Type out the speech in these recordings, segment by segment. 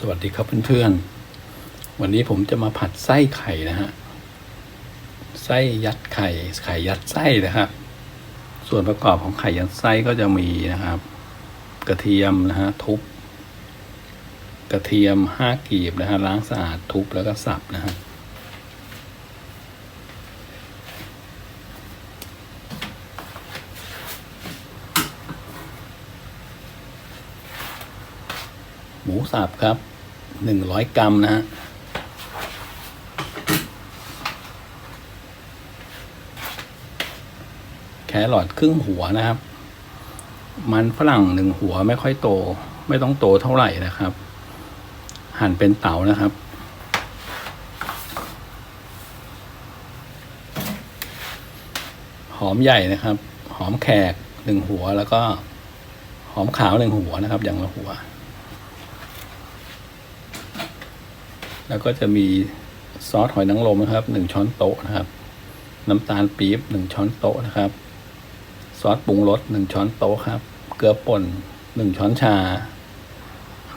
สวัสดีครับเพื่อนๆ วันนี้ผมจะมาผัดไส้ไข่นะฮะ ไส้ยัดไข่ ไข่ยัดไส้นะครับ ส่วนประกอบของไข่ยัดไส้ก็จะมีนะครับ กระเทียมนะฮะทุบ กระเทียมห้ากีบนะฮะล้างสะอาดทุบแล้วก็สับนะฮะ หมูสับครับหนึ่งร้อยกรัมนะฮะแครอทครึ่งหัวนะครับ มันฝรั่งหนึ่งหัวไม่ค่อยโต ไม่ต้องโตเท่าไหร่นะครับ หั่นเป็นเต๋านะครับหอมใหญ่นะครับ หอมแขกหนึ่งหัวแล้วก็หอมขาวหนึ่งหัวนะครับ อย่างละหัว แล้วก็จะมีซอสหอยนางรมนะครับหนึ่งช้อนโต๊ะนะครับ น้ำตาลปี๊บหนึ่งช้อนโต๊ะนะครับ ซอสปรุงรสหนึ่งช้อนโต๊ะครับ เกลือป่นหนึ่งช้อนชา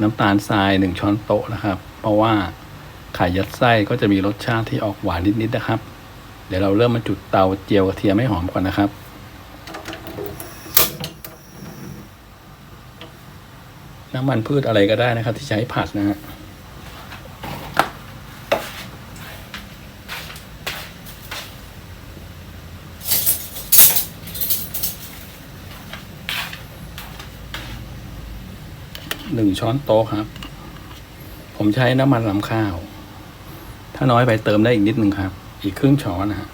น้ำตาลทรายหนึ่งช้อนโต๊ะนะครับ เพราะว่าไข่ยัดไส้ก็จะมีรสชาติที่ออกหวานนิดๆนะครับ เดี๋ยวเราเริ่มมาจุดเตาเจียวกระเทียมให้หอมก่อนนะครับน้ำมันพืชอะไรก็ได้นะครับ ที่ใช้ผัดนะฮะ หนึ่งช้อนโต๊ะครับ ผมใช้น้ำมันลำข้าว ถ้าน้อยไปเติมได้อีกนิดหนึ่งครับ อีกครึ่งช้อนนะฮะ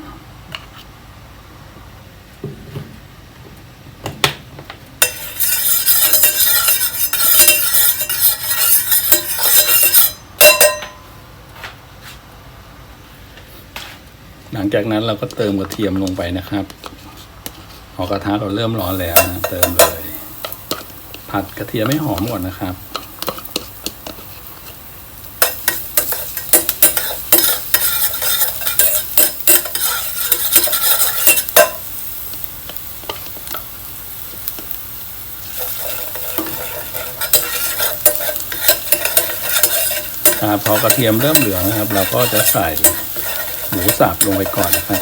หลังจากนั้นเราก็เติมกระเทียมลงไปนะครับ พอกระทะเราเริ่มร้อนแล้วนะเติมเลย ผัดกระเทียมให้หอมก่อนนะครับครับ พอกระเทียมเริ่มเหลืองนะครับ เราก็จะใส่หมูสับลงไปก่อนนะครับ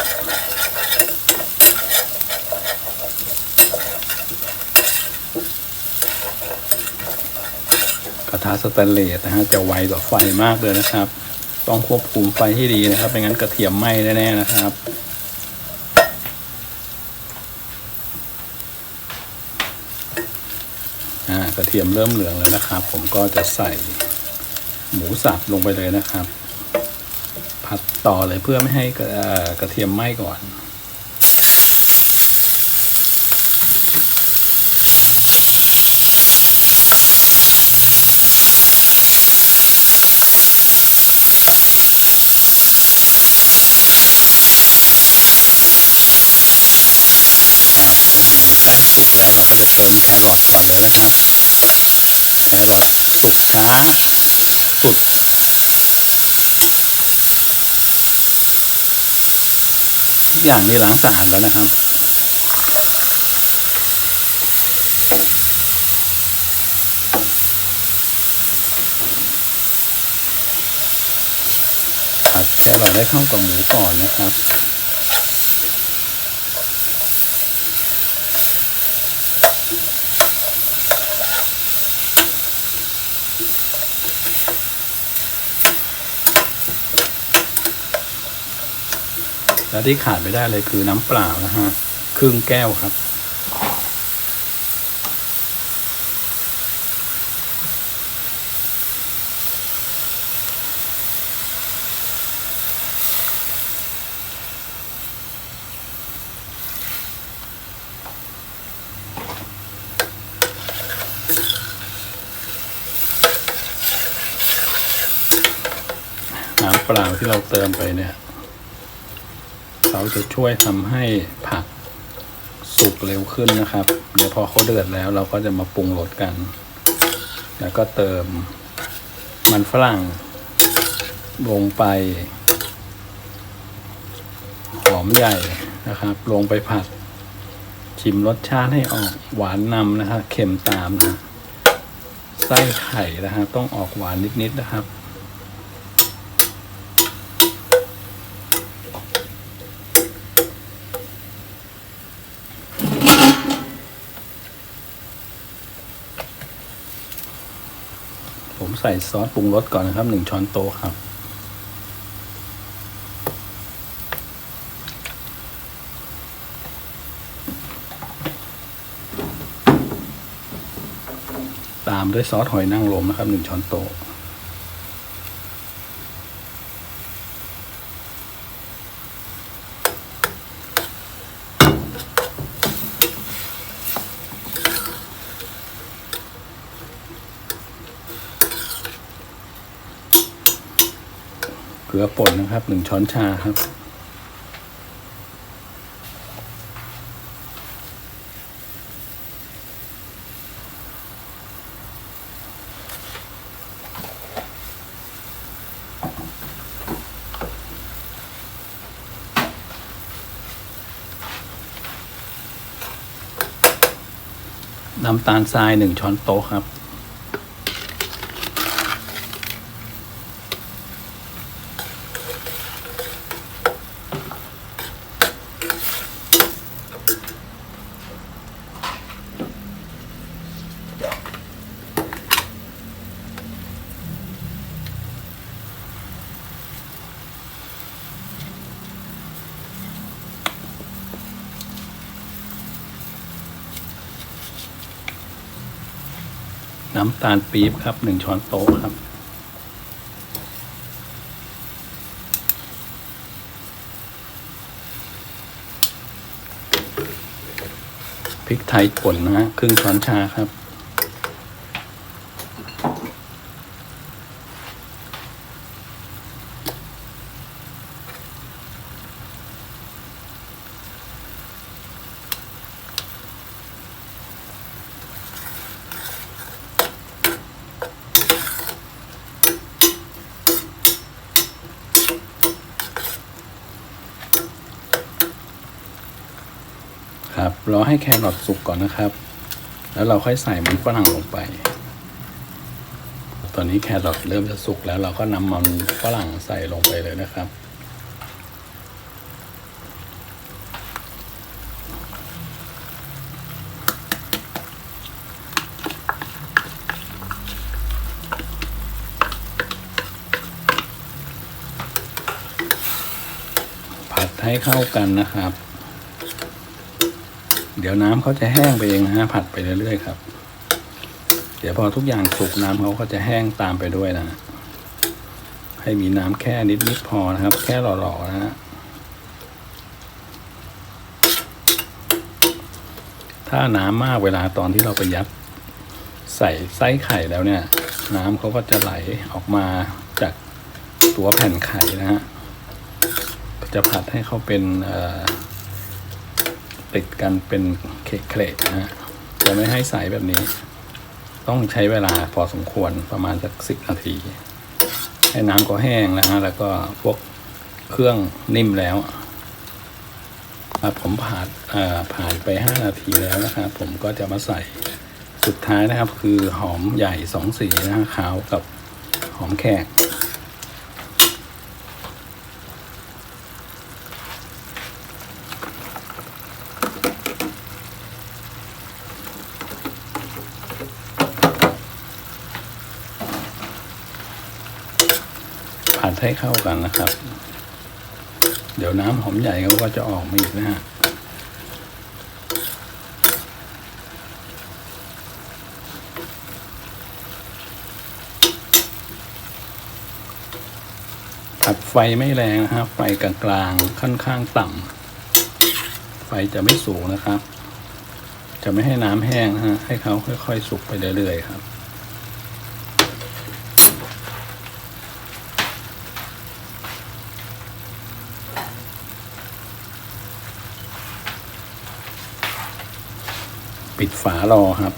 กระ ทะสแตนเลสนะฮะจะไวต่อไฟมากเลยนะครับ ต้องควบคุมไฟให้ดีนะครับไม่งั้นกระเทียมไหม้แน่ๆนะครับอ่ากระเทียมเริ่มเหลืองแล้วนะครับ ผมก็จะใส่หมูสับลงไปเลยนะครับ ผัดต่อเลยเพื่อไม่ให้กระเอ่อกระเทียมไหม้ก่อน ครับ ตรงนี้สุกแล้วเราก็จะเติมแครอทก่อนเลยนะครับแครอทสุกช้าสุดทุกอย่างนี่ล้างสะอาดแล้วนะครับ ผัดแครอทให้เข้ากับหมูก่อนนะครับ และที่ขาดไม่ได้เลยคือน้ำเปล่านะฮะครึ่งแก้วครับ น้ำเปล่าที่เราเติมไปเนี่ย จะช่วยทำให้ผักสุกเร็วขึ้นนะครับ เดี๋ยวพอเขาเดือดแล้วเราก็จะมาปรุงรสกัน แล้วก็เติมมันฝรั่งลงไป หอมใหญ่นะครับ ลงไปผัด ชิมรสชาติให้ออกหวานนำนะครับเค็มตามนะไส้ไข่นะฮะต้องออกหวานนิดๆนะครับ ใส่ซอสปรุงรสก่อนนะครับหนึ่งช้อนโต๊ะครับ ตามด้วยซอสหอยนางรมนะครับหนึ่งช้อนโต๊ะ ลือป่นนะครับหนึ่งช้อนชาครับ น้ำตาลทรายหนึ่งช้อนโต๊ะครับ น้ำตาลปี๊บครับหนึ่งช้อนโต๊ะครับ พริกไทยป่นนะฮะครึ่งช้อนชาครับ ค รอให้แครอทสุกก่อนนะครับ แล้วเราค่อยใส่มันฝรั่งลงไป ตอนนี้แครอทเริ่มจะสุกแล้วเราก็นำมันฝรั่งใส่ลงไปเลยนะครับผัดให้เข้ากันนะครับ เดี๋ยวน้ำเขาจะแห้งไปเองนะฮะผัดไปเรื่อยๆครับ เดี๋ยวพอทุกอย่างสุกน้ำเขาก็จะแห้งตามไปด้วยนะให้มีน้ำแค่นิดๆพอนะครับ แค่หล่อๆนะฮะถ้าน้ำมากเวลาตอนที่เราไปยัดใส่ไส้ไข่แล้วเนี่ย น้ำเขาก็จะไหลออกมาจากตัวแผ่นไข่นะฮะจะผัดให้เขาเป็นเอ่อ ติดกันเป็นเคล็ดนะฮะจะไม่ให้ใสแบบนี้ ต้องใช้เวลาพอสมควรประมาณสักสิบนาที ให้น้ำก็แห้งนะฮะแล้วก็พวกเครื่องนิ่มแล้วครับผมผ่านผ่านไปห้านาทีแล้วนะครับ ผมก็จะมาใส่สุดท้ายนะครับ คือหอมใหญ่สองสีนะฮะขาวกับหอมแขก ผัดให้เข้ากันนะครับ เดี๋ยวน้ำหอมใหญ่เขาก็จะออกมาอีกนะฮะผัดไฟไม่แรงนะครับ ไฟกลางๆค่อนข้างต่ำไฟจะไม่สูงนะครับ จะไม่ให้น้ำแห้งนะฮะให้เขาค่อยๆ สุกไปเรื่อยๆครับ ปิดฝารอครับ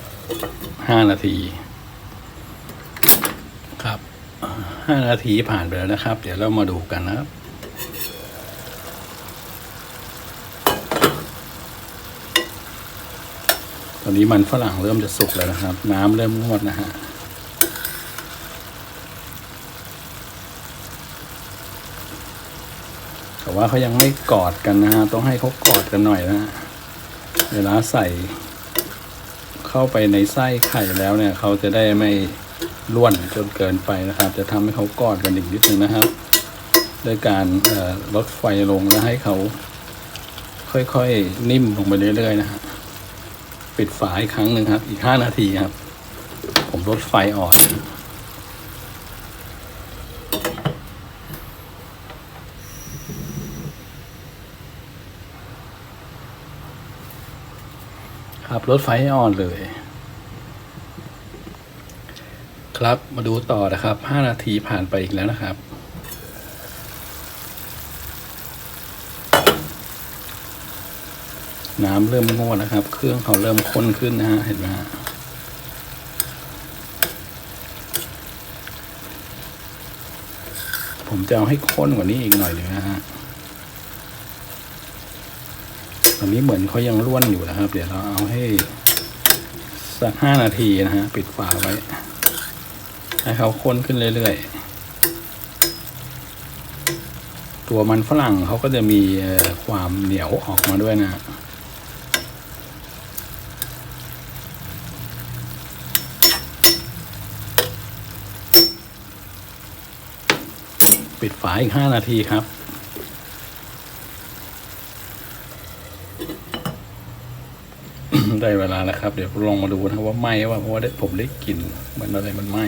ห้านาที ครับห้านาทีผ่านไปแล้วนะครับ เดี๋ยวเรามาดูกันนะครับตอนนี้มันฝรั่งเริ่มจะสุกแล้วนะครับ น้ำเริ่มงวดนะฮะแต่ว่าเขายังไม่กอดกันนะฮะต้องให้เขากอดกันหน่อยนะเวลาใส่ เข้าไปในไส้ไข่แล้วเนี่ย เขาจะได้ไม่ร่วนจนเกินไปนะครับ จะทำให้เขากอดกันอีกนิดนึงนะครับ ด้วยการลดไฟลงแล้วให้เขาค่อยๆนิ่มลงไปเรื่อยๆนะฮะปิดฝาอีกครั้งหนึ่งครับ อีกห้านาทีครับ ผมลดไฟอ่อน รับลดไฟให้อ่อนเลย ครับมาดูต่อนะครับห้านาทีผ่านไปอีกแล้วนะครับ น้ำเริ่มงวดนะครับ เครื่องเขาเริ่มข้นขึ้นนะฮะเห็นไหมฮะผมจะเอาให้ข้นกว่านี้อีกหน่อยหนึงนะฮะ ต อนนี้เหมือนเขายังร่วนอยู่นะครับ เดี๋ยวเราเอาให้สักห้านาทีนะฮะ ปิดฝาไว้ ให้เขาข้นขึ้นเรื่อยๆ ตัวมันฝรั่งเขาก็จะมีความเหนียวออกมาด้วยนะปิดฝาอีกห้านาทีครับ ได้เวลาแล้วครับ เดี๋ยวลองมาดูนะว่าไหม้ว่าเพราะว่าผมได้กลิ่นมือนอะไรมันไหม้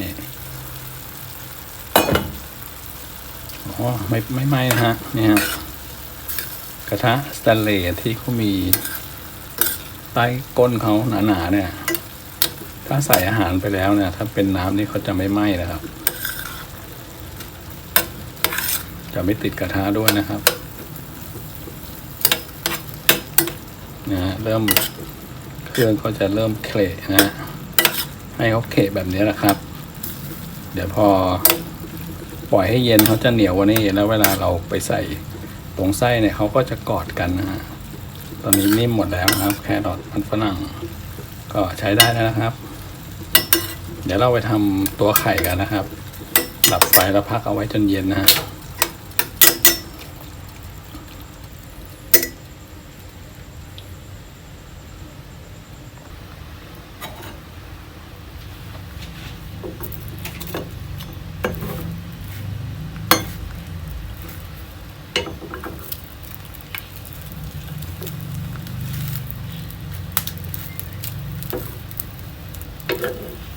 อ๋อไม่ไม่ไหม้นะฮะเนี่ฮะกระทะสแตนเลสที่เขามีใต้ก้นเขาหนาๆเนี่ย ถ้าใส่อาหารไปแล้วเนี่ย ถ้าเป็นน้ำนี่เขาจะไม่ไหม้นะครับ จะไม่ติดกระทะด้วยนะครับนะฮะ เริ่มเครื่องก็จะเริ่มเคละนะฮะให้เขาเคละแบบนี้แหละครับ เดี๋ยวพอปล่อยให้เย็นเขาจะเหนียวกว่านี้แล้วเวลาเราไปใส่ตรงไส้เนี่ยเขาก็จะกอดกันนะฮะตอนนี้นิ่มหมดแล้วครับ แครอทมันฝรั่ง ก็ใช้ได้แล้วนะครับ เดี๋ยวเราไปทำตัวไข่กันนะครับดับไฟแล้วพักเอาไว้จนเย็นนะฮะ Joker.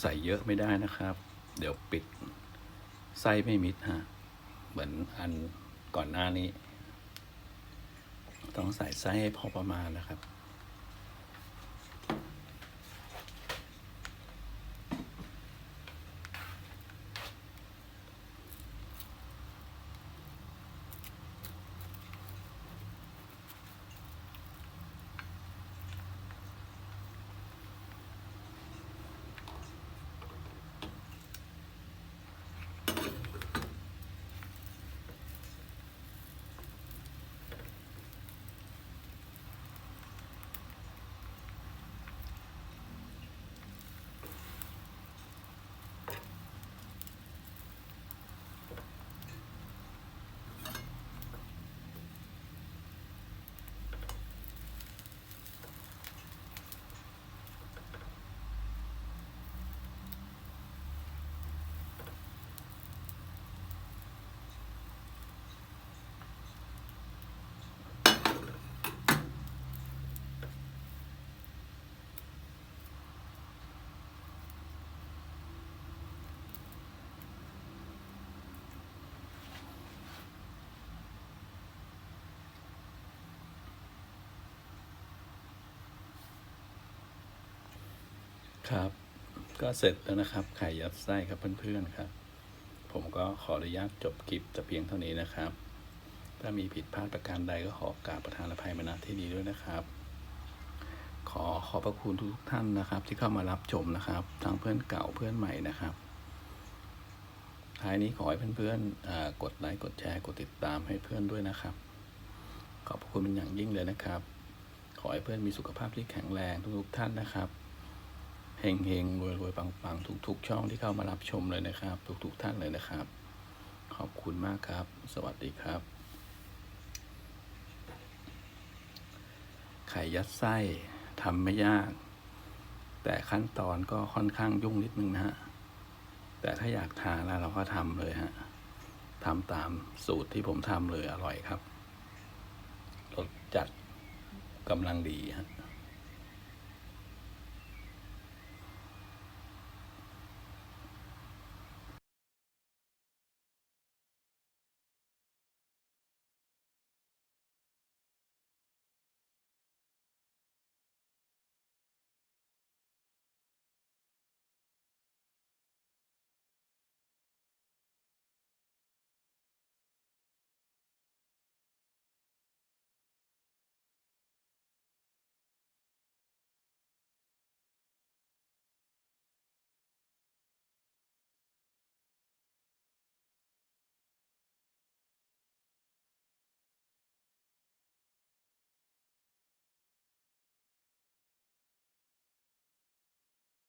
ใส่เยอะไม่ได้นะครับ เดี๋ยวปิดไส้ไม่มิดฮะ เหมือนอันก่อนหน้านี้ ต้องใส่ไส้ให้พอประมาณนะครับ ครับ ก็เสร็จแล้วนะครับ ไข่ยัดไส้ครับเพื่อนๆครับ ผมก็ขออนุญาตจบคลิปแต่เพียงเท่านี้นะครับ ถ้ามีผิดพลาดประการใดก็ขอกราบประธานอภัยมาณที่นี้ด้วยนะครับ ขอขอบพระคุณทุกท่านนะครับ ที่เข้ามารับชมนะครับทั้งเพื่อนเก่าเพื่อนใหม่นะครับ ท้ายนี้ขอให้เพื่อนๆกดไลค์กดแชร์กดติดตามให้เพื่อนด้วยนะครับ ขอบพระคุณเป็นอย่างยิ่งเลยนะครับ ขอให้เพื่อนมีสุขภาพที่แข็งแรงทุกๆท่านนะครับ เฮงเฮงรวยรวยปังปังทุกทุกๆช่องที่เข้ามารับชมเลยนะครับ ทุกทุกๆท่านเลยนะครับ ขอบคุณมากครับ สวัสดีครับ ไข่ยัดไส้ทำไม่ยาก แต่ขั้นตอนก็ค่อนข้างยุ่งนิดนึงนะฮะ แต่ถ้าอยากทานแล้วเราก็ทำเลยฮะทำตามสูตรที่ผมทำเลยอร่อยครับรสจัดกำลังดีฮะ